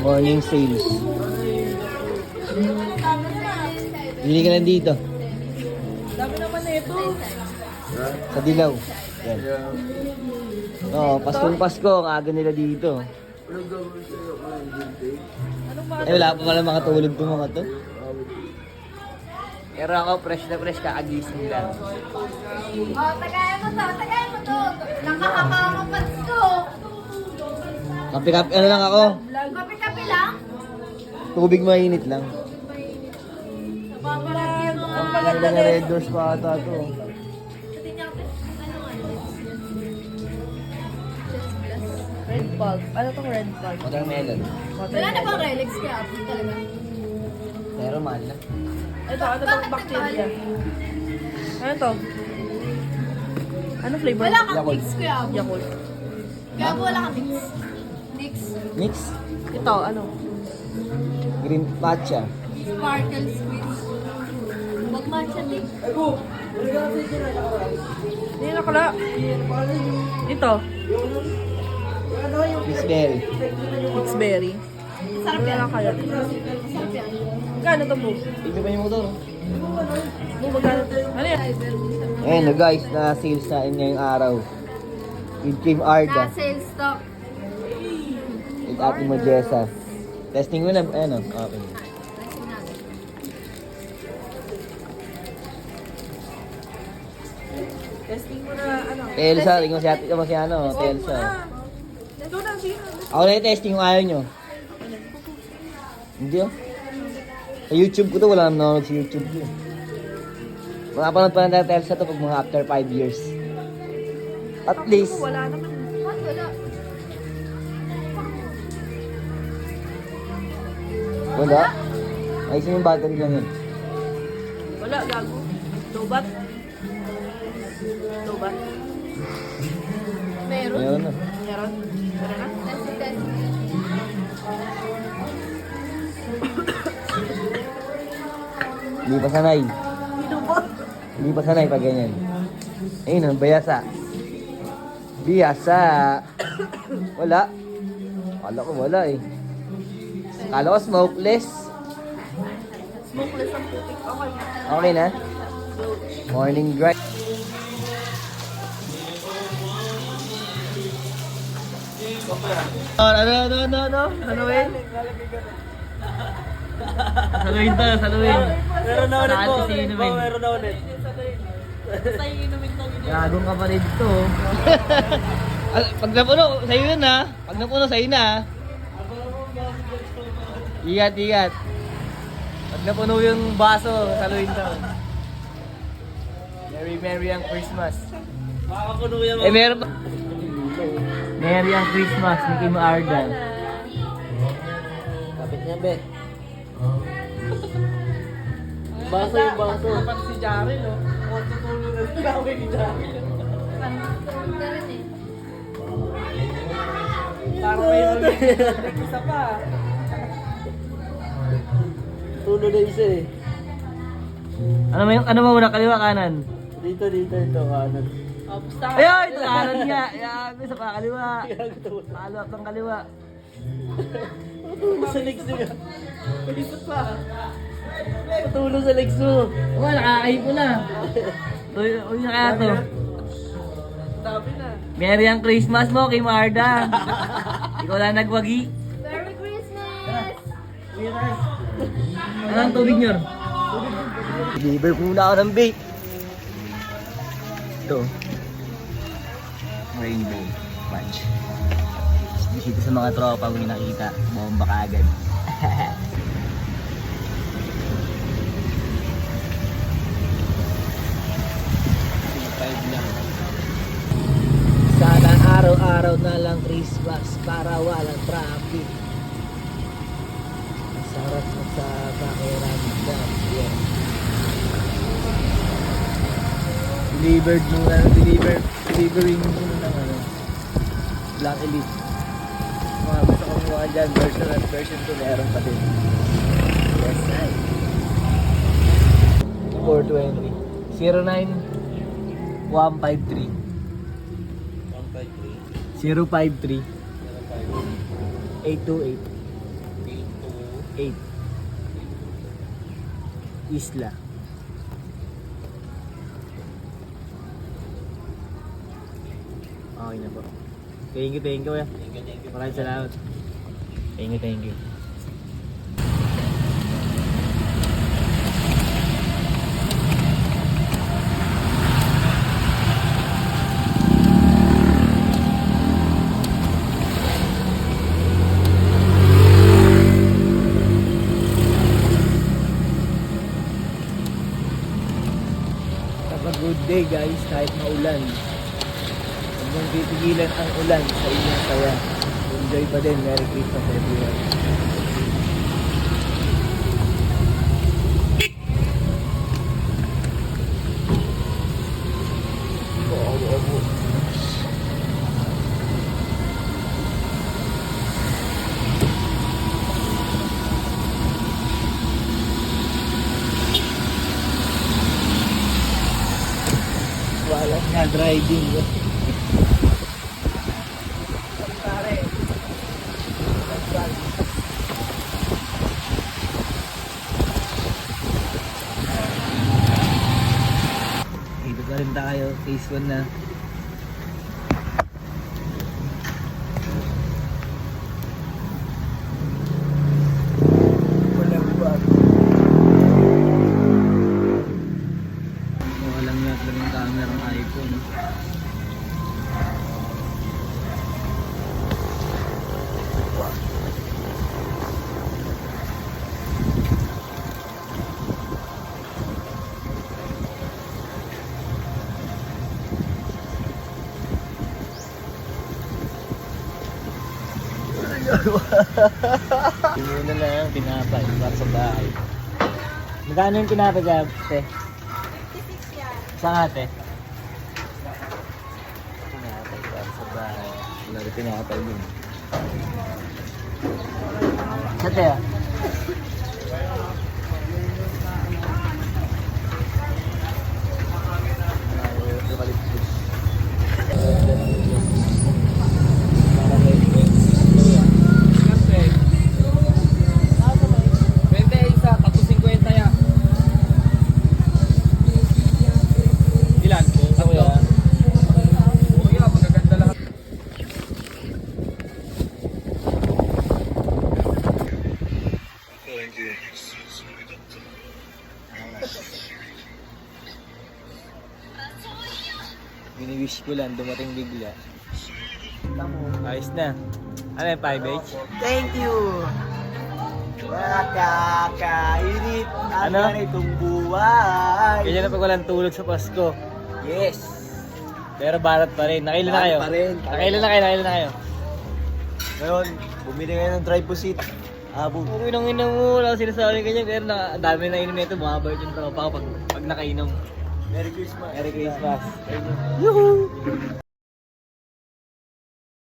Morning sales. Bili ka lang dito. Dami naman na ito. Sa Dilaw. Yan. Oo, Paskong Pasko, ang aga nila dito. Eh, wala pa pala makatulog itong mga to. Pero ako, fresh na fresh, kakagising lang. Oh, tagayan mo to, tagayan mo to. Nakakakapat ko. Kapi-kapi, ano lang ako, Kapi-kapi lang. tubig mainit lang. Napapalag yung mga na red doors pa ata to. Red pulp. Ano tong red pulp? Watermelon. Wala na bang relics kaya apple talaga? Pero mahal na. Ito, ano tong bacteria? Ano to? Ano flavor? Wala kang mix kuya. Yakult. Kaya wala kang mix. Mix. Mix. Ito, ano? Green matcha. Sparkle squeeze. Wag matcha tea. Hindi nakala. Ito, Gooseberry. Mixberry. Sarap Wala yan. kaya. Sarap yan. Magkano to mo? Tignan pa yung motor. Ano yan? Ayan na guys, na sales na ngayong araw. With Kim Na Arda. sales stock. With Ate Modesa. Testing mo na, ano, okay. Testing mo na, ano? Telsa, tingnan mo si Ate, mo si ano, Telsa. Ito na, sino? Ako na yung testing kung ayaw nyo. Hindi oh. Sa YouTube ko to, wala naman nanonood sa YouTube ko. Makapanood pa ng Telsa to pag mga after 5 years. At least, Wala naman. Wala. Wala. Ayusin yung battery lang yun. Wala, gago. Lobat. Lobat. Meron. Meron na. Meron? Meron na? Hindi pa sanay. Hindi pa sanay pag ganyan. Ayun, ang bayasa. Biyasa. Wala. Kala ko wala eh. Kala ko smokeless. Smokeless ang putik. Okay. Okay na? Morning drive. Ano, ano, ano, ano? Saluhin? Saluhin tayo, saluhin. Meron na ulit po. Inumin? Meron na ulit. Gagong ka pa rin dito. Ah, Pag napuno, sa'yo yun ha. Pag napuno, sa'yo na ha. Ingat, ingat. Pag napuno yung baso, saluhin to. Merry, Merry ang Christmas. Makakapuno yan Eh, meron pa. Merry ang Christmas ni Kim Ardan. Kapit niya, be. Baso yung baso. Dapat si Jaren, no? O, tutulong na sila ako ni Jaren. Meron eh. Parang may isa pa. Tulo na isa eh. Ano mo yung, ano mo muna, kaliwa kanan? Dito, dito, ito, kanan. O, basta. Ayun, ito kanan nga. Yan, isa pa kaliwa. Follow up ng kaliwa. Tulo sa legs niya. Palipot pa. Tulo sa legs mo. Wala, nakakain ko na. Uy, uy, na kaya to. Sabi na. Merry ang Christmas mo, Kim Arda. Ikaw lang nagwagi. Merry Christmas! Ano ang tubig nyo? Deliver muna ako ng bait. Ito. Rainbow punch. Dito sa mga tropa mo yung nakita. Bomba ka agad. Sana araw-araw na lang Christmas para walang traffic. Sarap at sa pakiramdam. Yeah. Delivered muna, deliver, delivering muna ng ano, Black Elite. Mga gusto kong mga dyan, version at version 2 meron pa din. Yes, ay. 420. 09 153 153. 053 828 8. Isla. Okay na po. Thank you, thank you, kuya. Thank you, thank you. Maraming salamat. Thank you, thank you. Have a good day guys, kahit maulan. Huwag mong titigilan ang ulan sa inyong saya. Enjoy pa din. Merry Christmas everyone. Wala nga driving. Rin tayo. Phase 1 na. Walang bag. Walang nga ng camera ng iPhone. Pinuna na lang tinapay para sa bahay. Magkano yung tinapay ka, te? 56 yan. Saan ate? Tinapay para sa bahay. Wala rin tinapay din. Sa te ah? Bente isa, tapos 50 yan. Ilan? Tatlo. Kuya, magaganda lahat. Thank you. Lang, dumating bigla. Ayos na. Ano yung 5H? Thank you! Nakakainit ang Ano? ganitong buhay. Ganyan na pag walang tulog sa Pasko. Yes! Pero barat pa rin. Nakailan na kayo? Barat pa rin. Nakailan na kayo? Nakailan na kayo? Ngayon, bumili ngayon ng drive pusit. Abo. Kung inong-inom mo, wala akong sinasabi ganyan. Pero na, ang dami na inom nito. Bumabait yung tropa ko pag, pag nakainom. Merry Christmas. Merry Christmas. Yuhu!